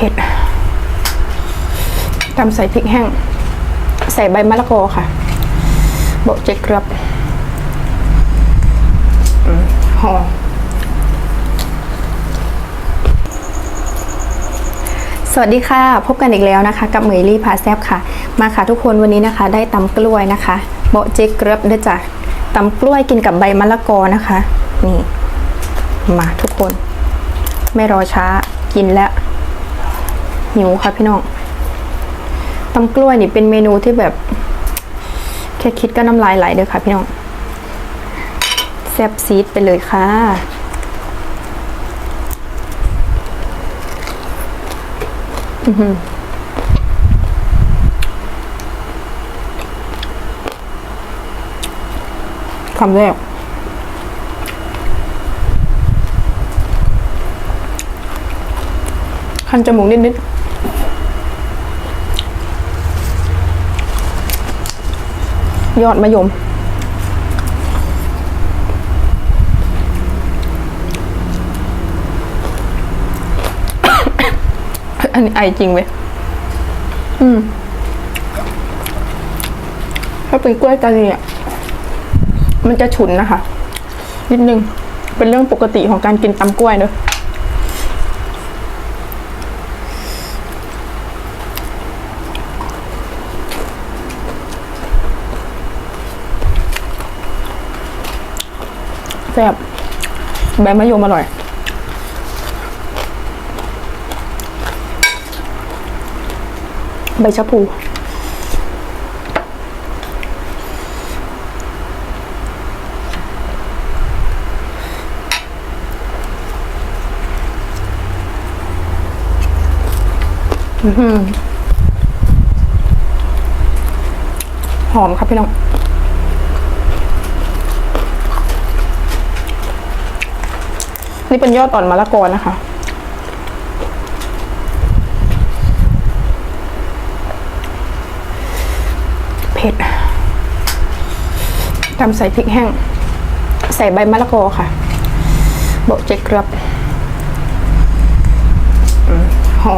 ผ็ดตำใส่พริกแห้ง ใส่ใบมะละกอค่ะโบเจ๊กครับอืมหอมสวัสดีค่ะ พบกันอีกแล้วนะคะ กับเหมยลี่พาแซบค่ะ มาค่ะทุกคนวันนี้นะคะ ได้ตำกล้วยนะคะโบเจ๊กครับด้วยจ้ะตำกล้วยกินกับใบมะละกอนะคะ นี่ มาทุกคน ไม่รอช้ากินแล้ว หิวค่ะพี่น้องตำกล้วยนี่เป็นเมนูที่แบบ แค่คิดก็น้ำลายไหลเลยค่ะพี่น้องแซ่บซีดไปเลยค่ะ อือหือคำแรกคันจมูกนิดๆ ยอดมะยม อันนี้ไอจริงเว้ย อืม ถ้าเป็นกล้วยตานีอะ มันจะฉุนนะคะ นิดนึง เป็นเรื่องปกติของการกินตำกล้วยเนอะ แซ่บใบมะยมอร่อย ใบชะพูอือหือหอมครับพี่น้อง นี่เป็นยอดอ่อนมะละกอนะคะ เผ็ดตำใส่พริกแห้ง ใส่ใบมะละกอค่ะโบเจ็กครับอืมหอ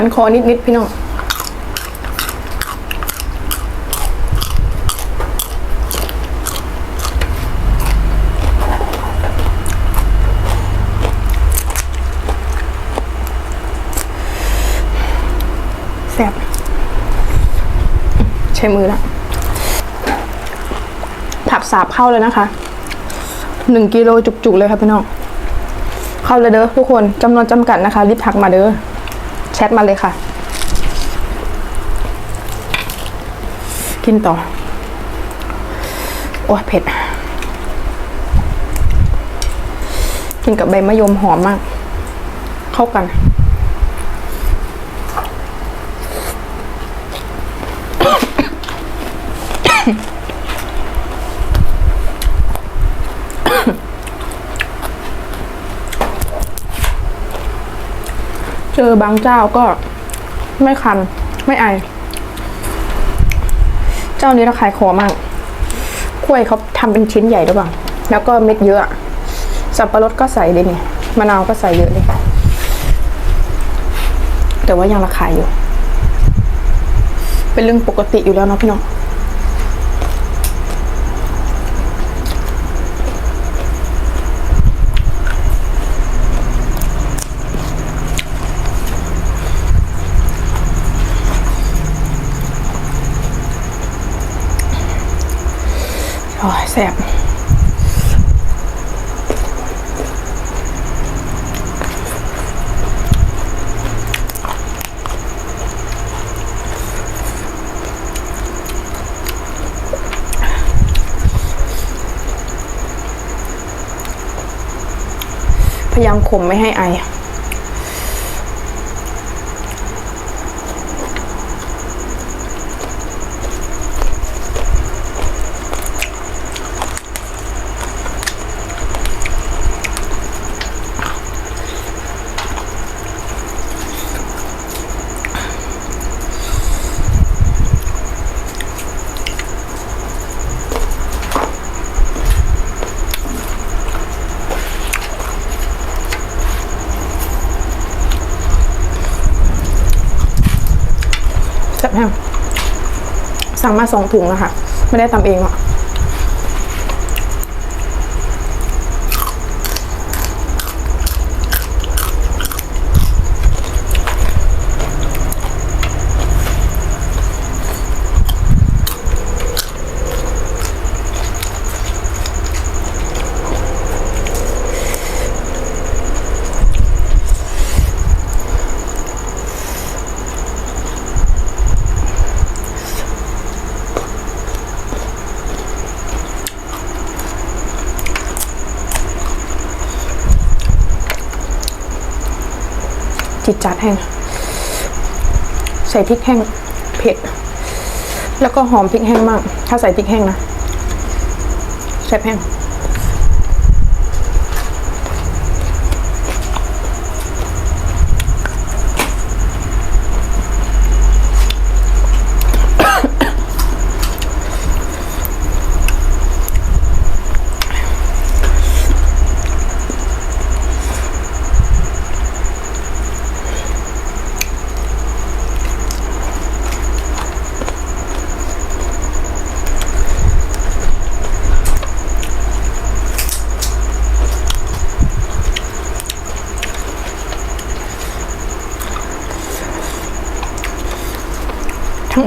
คันคอนิดๆพี่น้องแซ่บใช้มือละผักสาบเข้าเลยนะคะหนึ่งกิโลจุกๆเลยค่ะพี่น้อง เข้าเลยเด้อทุกคนจำนวนจำกัดนะคะ รีบทักมาเด้อ แชทมาเลยค่ะ กินต่อ โอ้เผ็ด กินกับใบมะยมหอมมาก เข้ากัน เจอบางเจ้าก็ไม่คัน ไม่ไอ เจ้านี้ระคายคอมากกล้วยเขาทำเป็นชิ้นใหญ่หรือเปล่าแล้วก็เม็ดเยอะ สับปะรดก็ใส่เลยเนี่ยมะนาวก็ใส่เยอะเลยแต่ว่ายังระคายอยู่ เป็นเรื่องปกติอยู่แล้วเนาะพี่น้อง แสบพยายามข่มไม่ให้ไอ แซ่บแห้งสั่งมาสองถุงนะค่ะ ไม่ได้ทำเองหรอก จิตจัดแห้ง ใส่พริกแห้งเผ็ด แล้วก็หอมพริกแห้งมาก ถ้าใส่พริกแห้งนะแซ่บแห้ง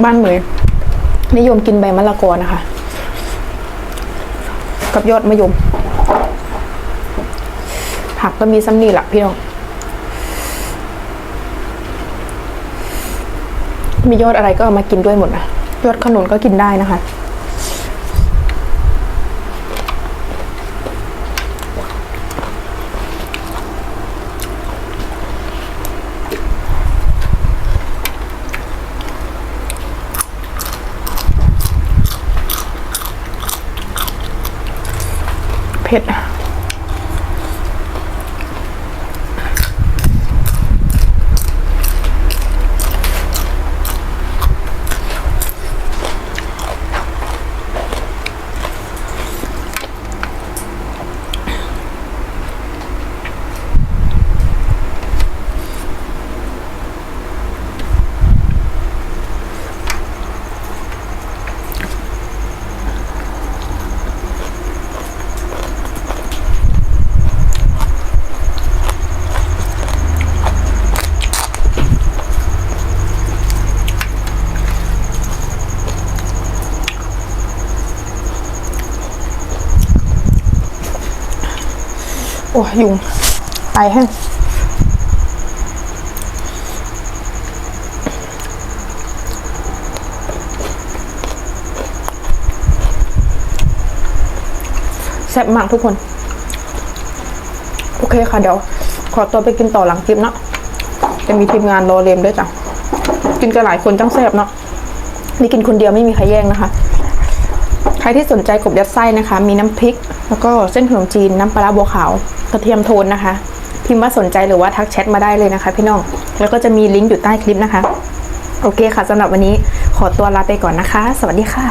บ้านเหมยนิยมกินใบมะละกอนะคะ กับยอดมะยม ผักก็มีซ้ำนี่แหละพี่น้องมียอดอะไรก็เอามากินด้วยหมดนะยอดขนุนก็กินได้นะคะ ผ็ด โอ้ยยุงไอแห้งแซ่บมากทุกคน โอเคค่ะเดี๋ยว ขอตัวไปกินต่อหลังคลิปเนาะจะมีทีมงานรอเลมด้วยจ้ะ กินกันหลายคนจังแซ่บเนาะนี่กินคนเดียวไม่มีใครแย่งนะคะ ใครที่สนใจกบยัดไส้นะคะ มีน้ำพริก แล้วก็เส้นขนมจีนน้ำปลาบัวขาวกระเทียมโทนนะคะ พิมพ์ว่าสนใจหรือว่าทักแชทมาได้เลยนะคะ พี่น้อง แล้วก็จะมีลิงก์อยู่ใต้คลิปนะคะ โอเคค่ะสำหรับวันนี้ขอตัวลาไปก่อนนะคะ สวัสดีค่ะ